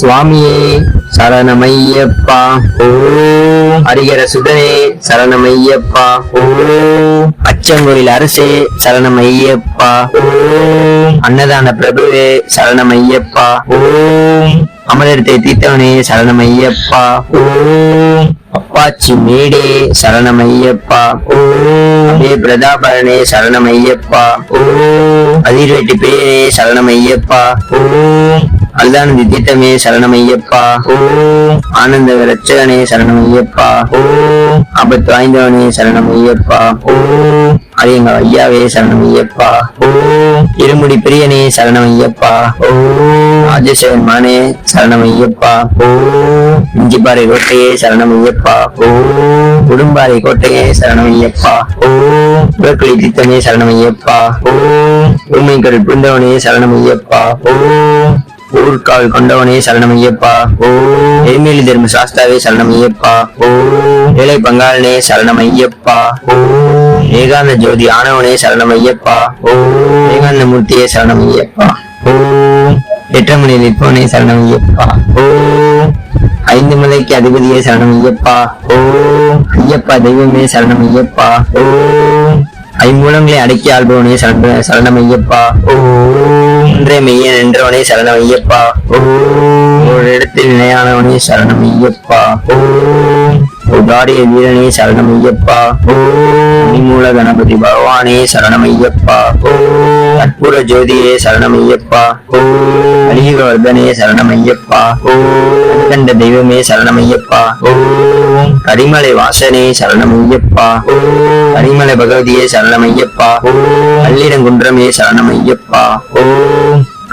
சுவாமியே சரணமையப்பா. ஓ. ஹரிகர சுதனே சரணமையப்பா. ஓ. அச்சங்கோயில் அரசே சரணமையப்பா. ஓம் அன்னதான பிரபுவே சரணமையப்பா. ஓம் அமரத்தை தீர்த்தவனே சரணமையப்பா. ஓம் அப்பாச்சி மேடே சரணமையப்பா. ஓ. அபே பிரதாபரனே சரணமையப்பா. ஓ. அதிர்வெட்டி பேரே சரணமையப்பா. ஓம் அல்லானந்தி திட்டமே சரணமையப்பா ஓம் ஆனந்த ரட்சகனே சரணமையப்பா ஓம் ஆபத்து வாய்ந்தவனே சரணமையப்பா ஓம் அது எங்க ஐயாவே சரணமையப்பா ஓம் இருமுடி பிரியனே சரணமையப்பா ஓம் ராஜசேவன் மானே சரணமையப்பா ஓம் இஞ்சிப்பாறை கோட்டையே சரணமையப்பா ஓம் உடும்பாறை கோட்டையே சரணமையப்பா ஓம் உலக்களி திட்டமே சரணமையப்பா ஓம் உண்மை கடல் புரிந்தவனே சரணமையப்பா ஓம் ஊர்கால் கொண்டவனே சரணம் ஐயப்பா ஓ எரிமேலி தர்ம சாஸ்தாவே சரணமையப்பா. ஓ ஏழை பங்காளனே சரணம் ஐயப்பா ஓ ஏகாந்த ஜோதி ஆனவனே சரணம் ஐயப்பா ஓ ஏகாந்த மூர்த்தியே சரணமையப்பா. ஓ எட்டமணி நிற்பவனே சரணமையப்பா. ஓ ஐந்து மலைக்கு அதிபதியே சரணம் ஐயப்பா ஓ ஐயப்பா தெய்வமே சரணம் ஐயப்பா ஓ ஐம்பூலங்களை அடக்கி ஆள்பவனே சரண சரணமையப்பா. ஓ ஒன்றே மெய்ய நின்றவனே சரணமையப்பா ஓ ஒரு இடத்தில் நிலையானவனே சரணமையப்பா ஓ உதாரிய வீரனே சரணமையப்பா ஓ மணிமூல கணபதி பகவானே சரணமையப்பா ஓ கற்பூர ஜோதியே சரணமையப்பா ஓ அலிகவர்தனே சரணமையப்பா. ஓ கண்ட தெய்வமே சரணமையப்பா. ஓ கரிமலை வாசனே சரணமையப்பா. ஓம் கரிமலை பகவதியே சரணமையப்பா. ஓம் அல்லிடங்குன்றமே சரணமையப்பா. ஓ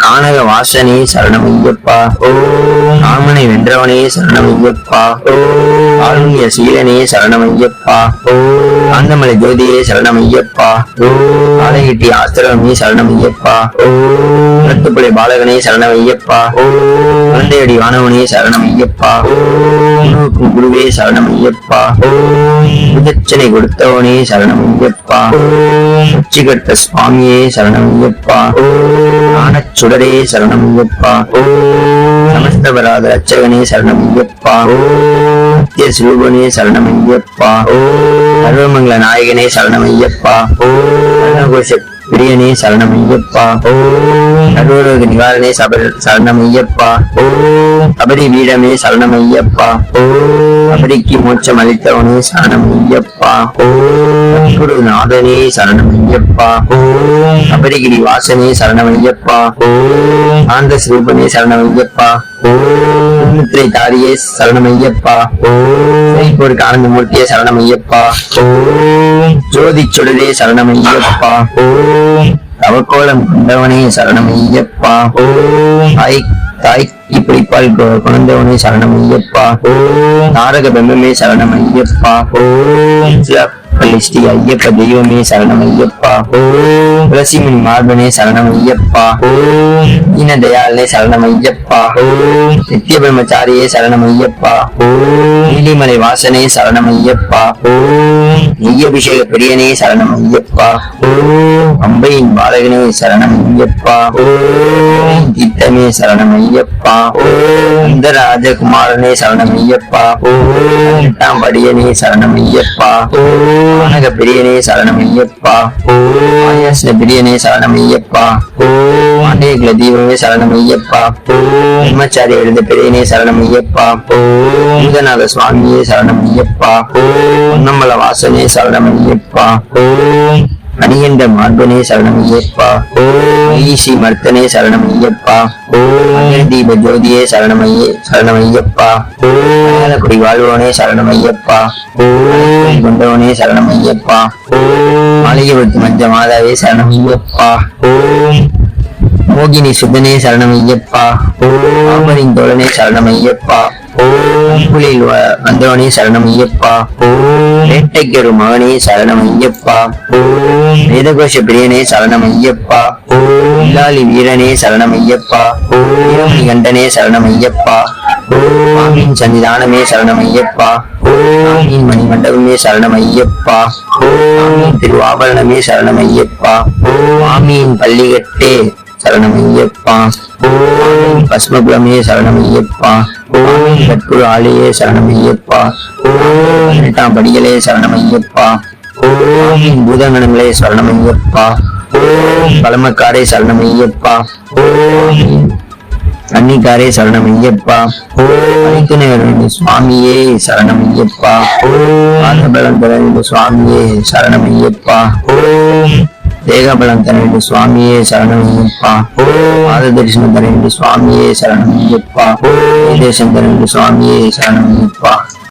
கானக வாசனே சரணம் ஐயப்பா ஓ ராமனை வென்றவனே சரணம் ஐயப்பா ஓ ஆளுங்கிய சீலனே சரணம் ஐயப்பா ஓம் காந்தமலை ஜோதியே சரணமையப்பா. ஓம் ஆலகிட்டி ஆஸ்திரமே சரணமையப்பா. ஓ ரத்துப்புலை பாலகனே சரணமையப்பா. ஓம் குழந்தையடி வானவனே சரணமையப்பா. ஓ குருவுக்கும் குருவே சரணமையப்பா. ஓ விதச்சனை கொடுத்தவனே சரணம் ஐயப்பா உச்சிகட்ட சுவாமியே சரணமையப்பா. ஓ ஞானச் சுடரே சரணமையப்பா ஓ சமஸ்தபராத அச்சகனே சரணமையப்பா ஓ நித்திய சுரூபனே சரணமையப்பா ஓ சர்வமங்கல நாயகனே சரணம் சரணமையப்பா ஓ கருணாகோஷ பிரியனே சரணமையப்பா. ஓ கருவரோக நிவாரணே சரணம் சரணமையப்பா. ஓ கபடி வீடமே சரணமையப்பா. ஓ கபடிக்கு மோட்சம் அளித்தவனே சரணமையப்பா. ஓ குரு நாதனே சரணமையப்பா. ஓ கபடிகிரி வாசனே சரணமையப்பா. ஓ ஆந்த ஸ்ரூபனே சரணமையப்பா. ஓ முத்திரை தாரியே சரணமையப்பா. ஓ ஸ்ரீபூருக்கு ஆனந்த மூர்த்தியே சரணமையப்பா. ஓ ஜோதி சுடரே சரணமையப்பா. ஓ தவக்கோலம் கொண்டவனே சரணமையப்பா. ஓ தாய் தாய் இப்படிப்பால் குழந்தவனே சரணமையப்பா. ஓ நாரக பிரம்மே சரணமையப்பா. ஓ பள்ளி ஸ்ரீ ஐயப்ப தெய்வமே சரணம் ஐயப்பா ஓம் துளசிமணி மார்பனே சரணம் ஐயப்பா ஓம் ஈன சரணம் ஐயப்பா ஓம் நித்திய பிரம்மச்சாரியே சரணம் ஐயப்பா ஓம் நீலிமலை வாசனே சரணம் சரணமையப்பா ஓ நெய்யபிஷேக பிரியனே சரணம் ஐயப்பா ஓம் அம்பையின் பாலகனே சரணம் ஐயப்பா ஓம் தித்தமே சரணமையப்பா ஓ இந்த ராஜகுமாரனே சரணம் ஐயப்பா ஓம் எட்டாம் படியனே சரணமையப்பா ஓ. ஆனக பிரியனே சரணமையப்பா ஓ. ஆயாச பிரியனே சரணமையப்பா ஓ. ஆண்டேகுல தீபமே சரணமையப்பா ஓ. பிரம்மச்சாரி எழுந்த பிரியனே சரணமையப்பா ஓ. பூதநாத சுவாமியே சரணமையப்பா ஓ. பொன்னம்பல வாசனே சரணமையப்பா ஓ. அணிகண்ட மார்பனே சரணமையப்பா ஓ ஈசி மர்த்தனே சரணமையப்பா ஓ அகில தீப ஜோதியே சரணமையே சரணமையப்பா ஓ குடி வாழ்வோனே சரணமையப்பா ஓ கொண்டவனே சரணமையப்பா ஓ மாளிகைபுரத்து மஞ்ச மாதாவே சரணமையப்பா ஓம். மோகினி சுத்தனே சரணமையப்பா ஓம். ஆமரின் தோழனே சரணமையப்பா ஓம் புலியில் வ- சரணம் ஐயப்பா ஓம் வேட்டைக்கொரு மகனே சரணம் ஐயப்பா ஓம் வேதகோஷ பிரியனே சரணமையப்பா ஓம் இல்லாலி வீரனே சரணமையப்பா ஓம் கண்டனே சரணம் ஐயப்பா ஓமின் சன்னிதானமே சரணம் ஐயப்பா ஆமீன் மணி மண்டபமே சரணமையப்பா ஓம் ஆமீன் திருவாபரணமே சரணமையப்பா ஓம் ஆமீன் பள்ளிகட்டே சரணமையப்பா ஓம் சரணம் ஐயப்பா ஓம் சத்குரு ஆலயே சரணம் ஐயப்பா ஓம் பதினெட்டாம் படிகளே சரணமையப்பா. ஓம் பூதங்கணங்களே சரணமையப்பா. ஓம் பழமக்காரே சரணமையப்பா. ஓம் கன்னிக்காரே சரணம் ஐயப்பா ஓம் சுவாமியே சரணம் ஐயப்பா ஓ ஆதபலம் தர சுவாமியே சரணம் ஐயப்பா ஓம் தேகபலம் தர வேண்டும் சுவாமியே சரணம் ஐயப்பா ஓம் ஆத தரிசனம் தர வேண்டும் சுவாமியே சரணம் ஐயப்பா ஓம் தேசம் தர வேண்டும் சுவாமியே சரணம் ஐயப்பா